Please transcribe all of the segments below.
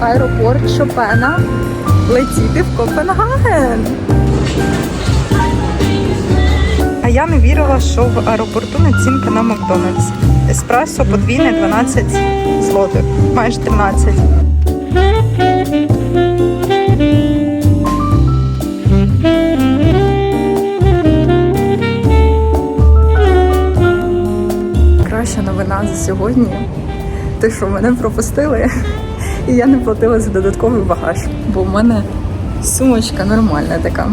аеропорт Шопена летіти в Копенгаген. А я не вірила, що в аеропорту націнка на Макдональдс. Еспресо подвійне 12 злотих, майже 13. Краща новина за сьогодні. Те, що мене пропустили, і я не платила за додатковий багаж, бо в мене сумочка нормальна така.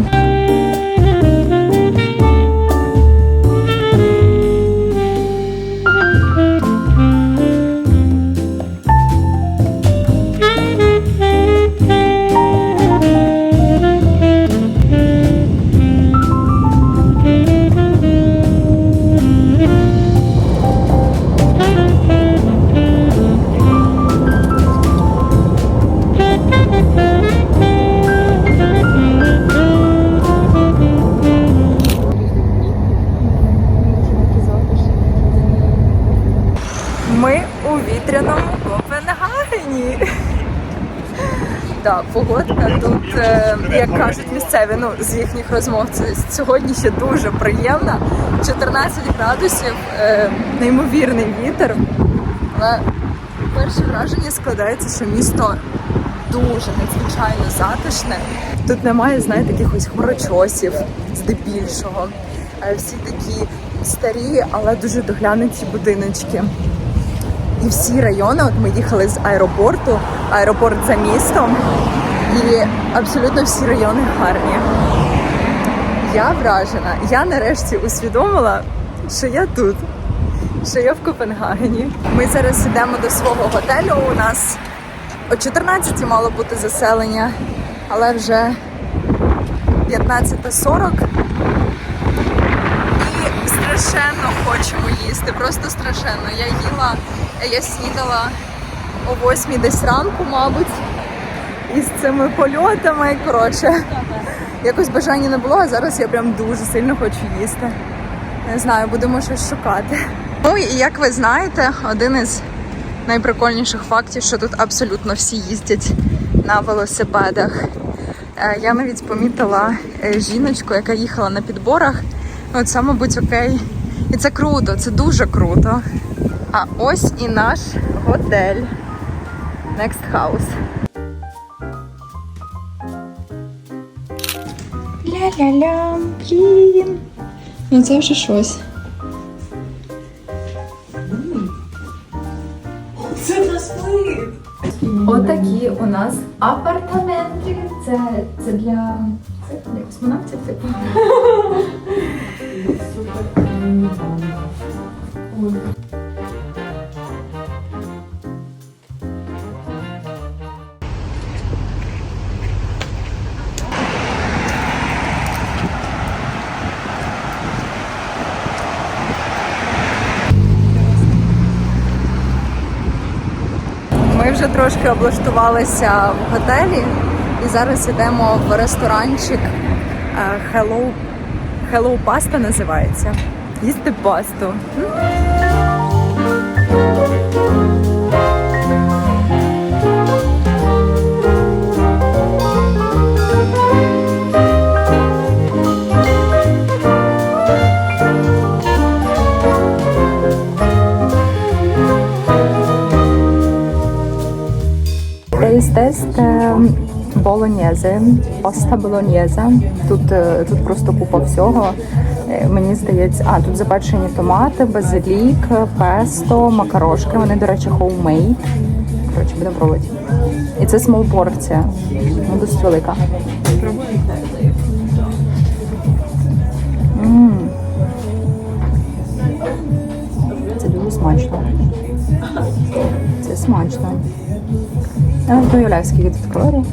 Кажуть ну з їхніх розмов, це сьогодні ще дуже приємна. 14 градусів, е, неймовірний вітер. Але перше враження складається, що місто дуже надзвичайно затишне. Тут немає, знаєте, якихось хмарочосів здебільшого. Е, Всі такі старі, але дуже доглянуті будиночки. І всі райони, от ми їхали з аеропорту, аеропорт за містом, і абсолютно всі райони гарні. Я вражена. Я нарешті усвідомила, що я тут, що я в Копенгагені. Ми зараз йдемо до свого готелю. У нас о 14 мало бути заселення, але вже 15.40. І страшенно хочемо їсти, просто страшенно. Я їла, я снідала о 8 десь ранку, мабуть, із цими польотами. Коротше, якось бажання не було, а зараз я прям дуже сильно хочу їсти. Не знаю, будемо щось шукати. Ну і як ви знаєте, один із найприкольніших фактів, що тут абсолютно всі їздять на велосипедах. Е, Я навіть помітила е, жіночку, яка їхала на підборах. Ну, Це, мабуть, окей. І це круто, це дуже круто. А ось і наш готель Next House. Ля-ля-ля, блін. Ну це вже щось. Це в нас. Отакі у нас апартаменти. Це, це для, це для космонавтів типу. Трошки облаштувалися в готелі і зараз йдемо в ресторанчик е, Hello, Hello Pasta називається. Їсти пасту. Taste test паста болоньєзе. Тут, е, тут просто купа всього. Е, Мені здається, а тут запечені томати, базилік, песто, макарошки. Вони, до речі, хоумейд. Коротше, будемо пробувати. І це смол порція. Ну, досить велика. М. Це дуже смачно. Це смачно. Я не уявляю, скільки тут калорій.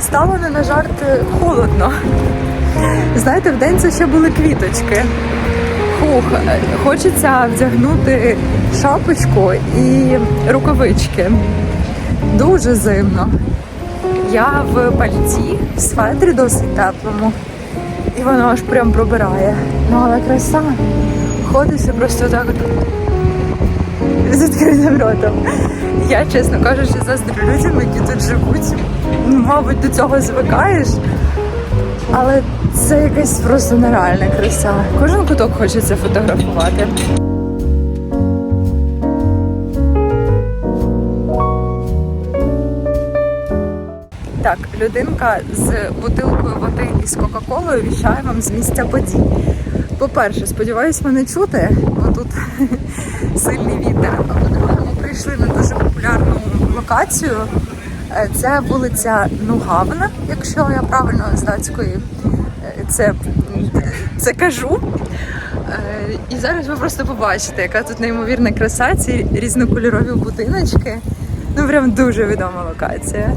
Стало не на жарт холодно. Знаєте, в день це ще були квіточки. Хух, хочеться вдягнути шапочку і рукавички. Дуже зимно. Я в пальті, в светрі досить теплому. І воно аж прям пробирає. Ну але краса. ходиться просто так з відкритим ротом. Я, чесно кажучи, заздрю людям, які тут живуть. Ну, Мабуть, до цього звикаєш. Але це якась просто нереальна краса. Кожен куток хочеться фотографувати. Так, людинка з бутилкою води і з Кока-Колою віщає вам з місця подій. По-перше, сподіваюсь, мене чути, бо тут сильний вітер. А по-друге, ми прийшли на дуже популярну локацію. Е, Це вулиця Нугавна, якщо я правильно з датської е, це, це кажу. Е, І зараз ви просто побачите, яка тут неймовірна краса, ці різнокольорові будиночки. Ну, прям дуже відома локація.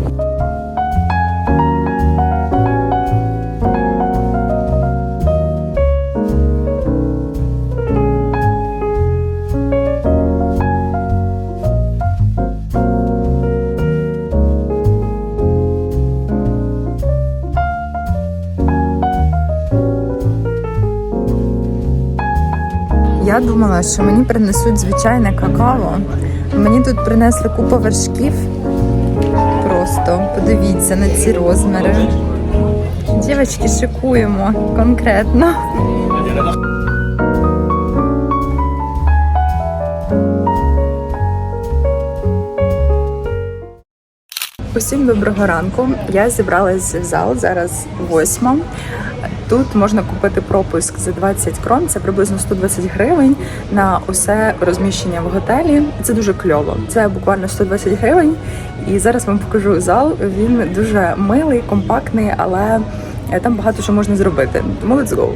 Я думала, що мені принесуть звичайне какао. Мені тут принесли купу вершків. Просто подивіться на ці розміри. Дівчатки, шикуємо конкретно. Усім доброго ранку. Я зібралась в зал зараз восьма. Тут можна купити пропуск за 20 крон, це приблизно 120 гривень на усе розміщення в готелі. Це дуже кльово. Це буквально 120 гривень. І зараз вам покажу зал. Він дуже милий, компактний, але е, там багато що можна зробити. Тому let's go.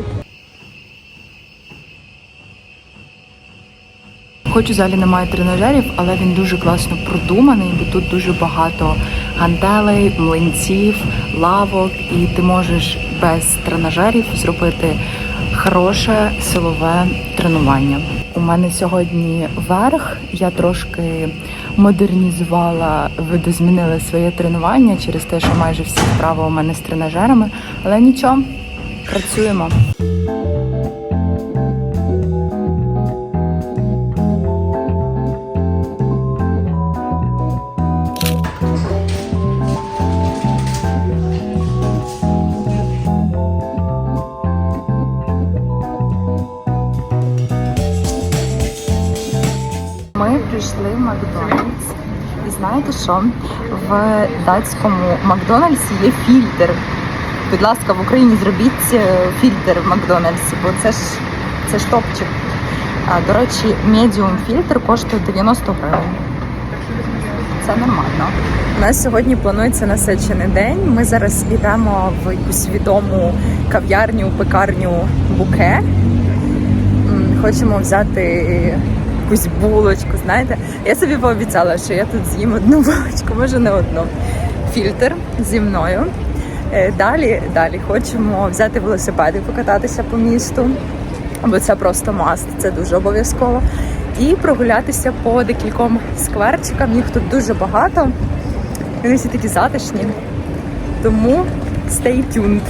Хоч у залі немає тренажерів, але він дуже класно продуманий, бо тут дуже багато гантелей, млинців, лавок, і ти можеш без тренажерів зробити хороше силове тренування. У мене сьогодні верх. Я трошки модернізувала, видозмінила своє тренування через те, що майже всі вправи у мене з тренажерами, але нічого, працюємо. Що? В датському Макдональдсі є фільтр. Будь ласка, в Україні зробіть е, фільтр в Макдональдсі, бо це ж це ж топчик. До речі, медіум фільтр коштує 90 гривень. Це нормально. У нас сьогодні планується насичений день. Ми зараз йдемо в якусь відому кав'ярню, пекарню буке. Хочемо взяти якусь булочку, знаєте. Я собі пообіцяла, що я тут з'їм одну булочку, може не одну. Фільтр зі мною. Е, Далі, далі хочемо взяти велосипед і покататися по місту, бо це просто маст, це дуже обов'язково. І прогулятися по декільком скверчикам. Їх тут дуже багато. Вони всі такі затишні. Тому stay tuned.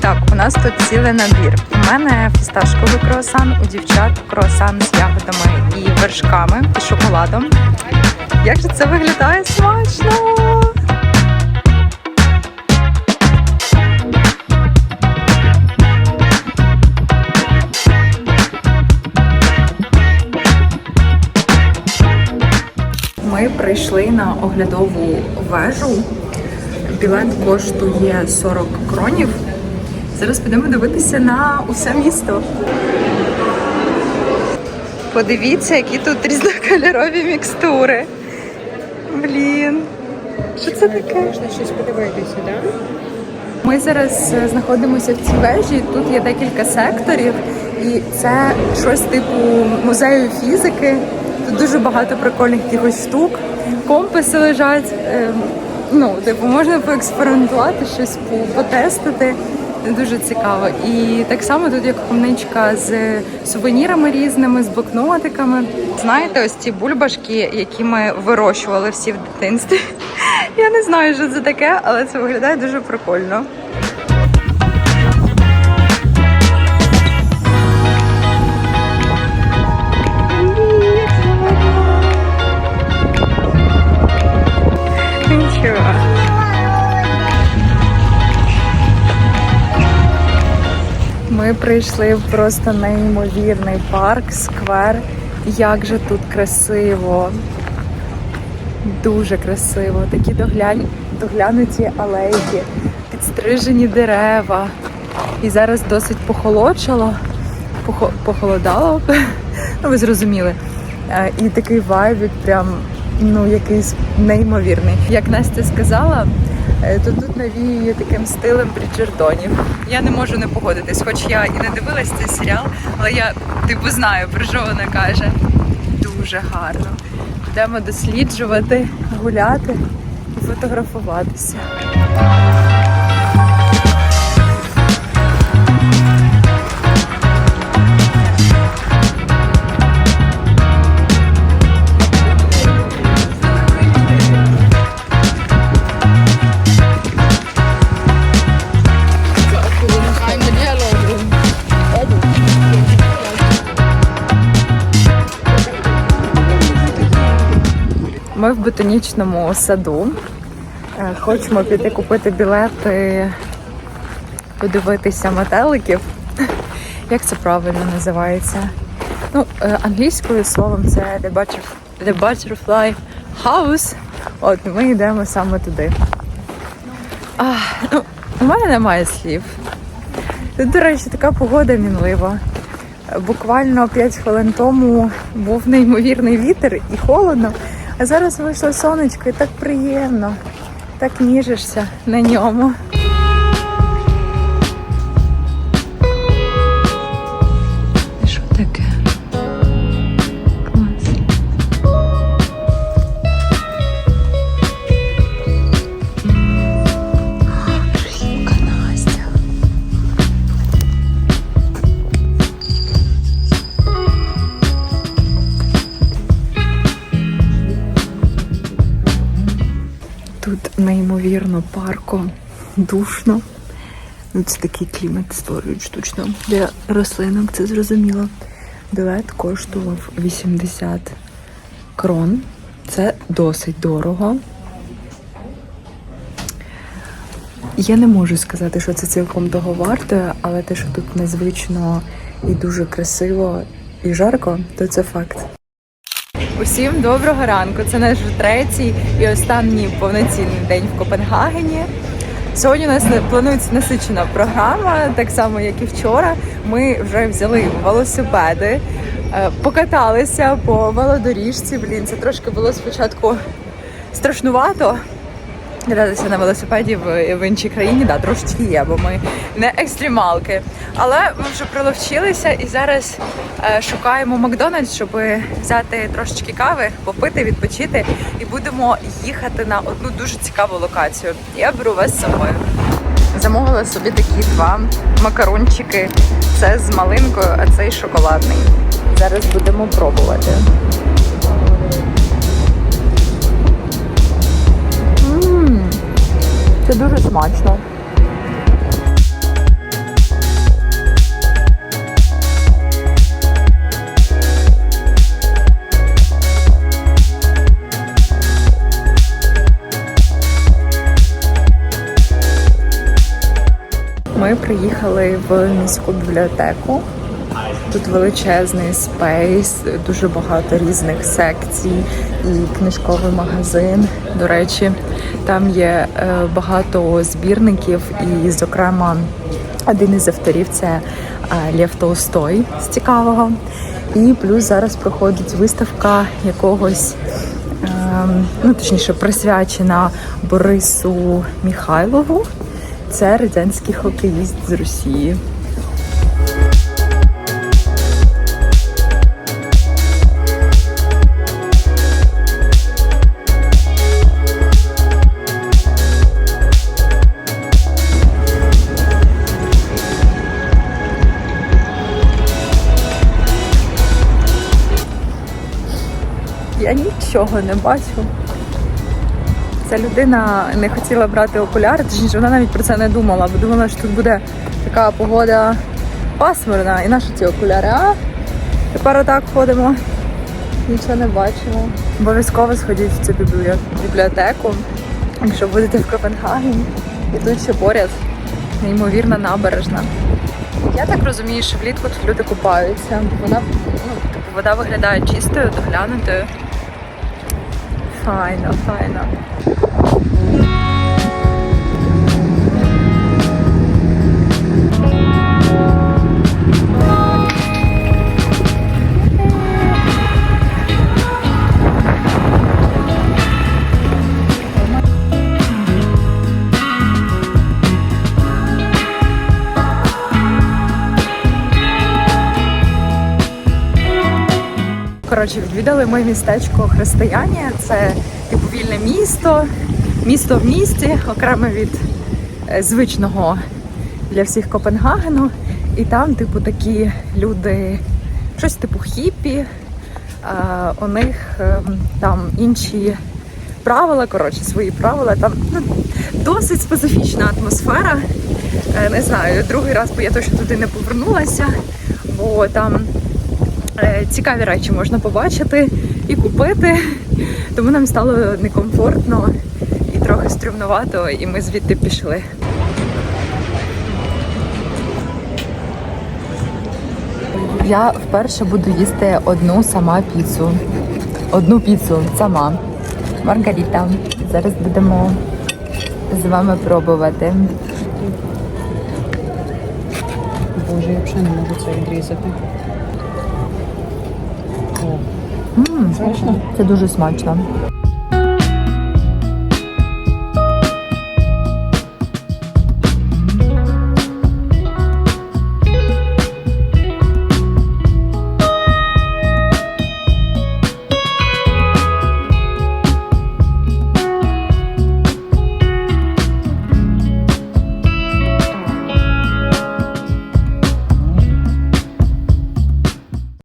Так, у нас тут цілий набір. У мене фісташковий круасан, у дівчат круасан з ягодами і вершками і шоколадом. Як же це виглядає смачно! Прийшли на оглядову вежу. Білет коштує 40 кронів. Зараз підемо дивитися на усе місто. Подивіться, які тут різнокольорові мікстури. Блін. Що це таке? Можна щось подивитися, так? Ми зараз е, знаходимося в цій вежі. Тут є декілька секторів, і це щось типу музею фізики. Тут дуже багато прикольних якихось штук. Компаси лежать. Е, Ну, типу, можна поекспериментувати, щось потестити. Дуже цікаво. І так само тут є крамничка з сувенірами різними, з блокнотиками. Знаєте, ось ці бульбашки, які ми вирощували всі в дитинстві. Я не знаю, що це таке, але це виглядає дуже прикольно. Нічого. Ми прийшли в просто неймовірний парк, сквер. Як же тут красиво. Дуже красиво. Такі доглянь... доглянуті алейки, підстрижені дерева. І зараз досить похолодшало, похо... похолодало. Ну, ви зрозуміли. Е, І такий вайбік прям ну якийсь неймовірний. Як Настя сказала, е, то тут навіює таким стилем Бріджердонів. Я не можу не погодитись, хоч я і не дивилась цей серіал, але я типу знаю, про що вона каже. Дуже гарно. Йдемо досліджувати, гуляти і фотографуватися. Ми в ботанічному саду. Е, Хочемо піти купити білети, подивитися метеликів. Як це правильно називається? Ну, е, англійською словом це The Butterf- The Butterfly House. От ми йдемо саме туди. А, ну, у мене немає слів. Тут, до речі, така погода мінлива. Буквально 5 хвилин тому був неймовірний вітер і холодно, а зараз вийшло сонечко і так приємно. Так ніжишся на ньому. Тут неймовірно парко, душно. Ну, Це такий клімат створюють штучно. Для рослинок це зрозуміло. Білет коштував 80 крон. Це досить дорого. Я не можу сказати, що це цілком того варте, але те, що тут незвично і дуже красиво і жарко, то це факт. Усім доброго ранку. Це наш третій і останній повноцінний день в Копенгагені. Сьогодні у нас планується насичена програма, так само як і вчора. Ми вже взяли велосипеди, е, покаталися по велодоріжці. Блін, це трошки було спочатку страшнувато. Кататися на велосипеді в, в іншій країні, да, трошечки є, бо ми не екстремалки. Але ми вже приловчилися і зараз е, шукаємо Макдональдс, щоб взяти трошечки кави, попити, відпочити, і будемо їхати на одну дуже цікаву локацію. Я беру вас з собою. Замовила собі такі два макарончики. Це з малинкою, а цей шоколадний. Зараз будемо пробувати. Це дуже смачно. Ми приїхали в міську бібліотеку. Тут величезний спейс, дуже багато різних секцій і книжковий магазин. До речі, там є е, багато збірників, і, зокрема, один із авторів це е, Лев Толстой з цікавого. І плюс зараз проходить виставка якогось, ем, ну точніше, присвячена Борису Міхайлову. Це радянський хокеїст з Росії. Нічого не бачу. Ця людина не хотіла брати окуляри, точніше, вона навіть про це не думала, бо думала, що тут буде така погода пасмурна. І наші ці окуляри, а тепер отак ходимо, нічого не бачимо. Обов'язково сходіть в цю бібліотеку, якщо будете в Копенгагені. І тут ще поряд неймовірна набережна. Я так розумію, що влітку тут люди купаються. Вона ну, типу, вода виглядає чистою, доглянутою. ファイナファイナ Коротше, відвідали ми містечко Християнія. Це типу вільне місто, місто в місті, окремо від е, звичного для всіх Копенгагену. І там, типу, такі люди, щось типу хіпі. А, у них ем, там інші правила, коротше, свої правила. Там ну, досить специфічна атмосфера. Е, Не знаю, другий раз би я точно туди не повернулася, бо там е, цікаві речі можна побачити і купити. Тому нам стало некомфортно і трохи стрімнувато, і ми звідти пішли. Я вперше буду їсти одну сама піцу. Одну піцу сама. Маргарита. Зараз будемо з вами пробувати. Боже, я взагалі не можу це відрізати. М, смачно? Це дуже смачно.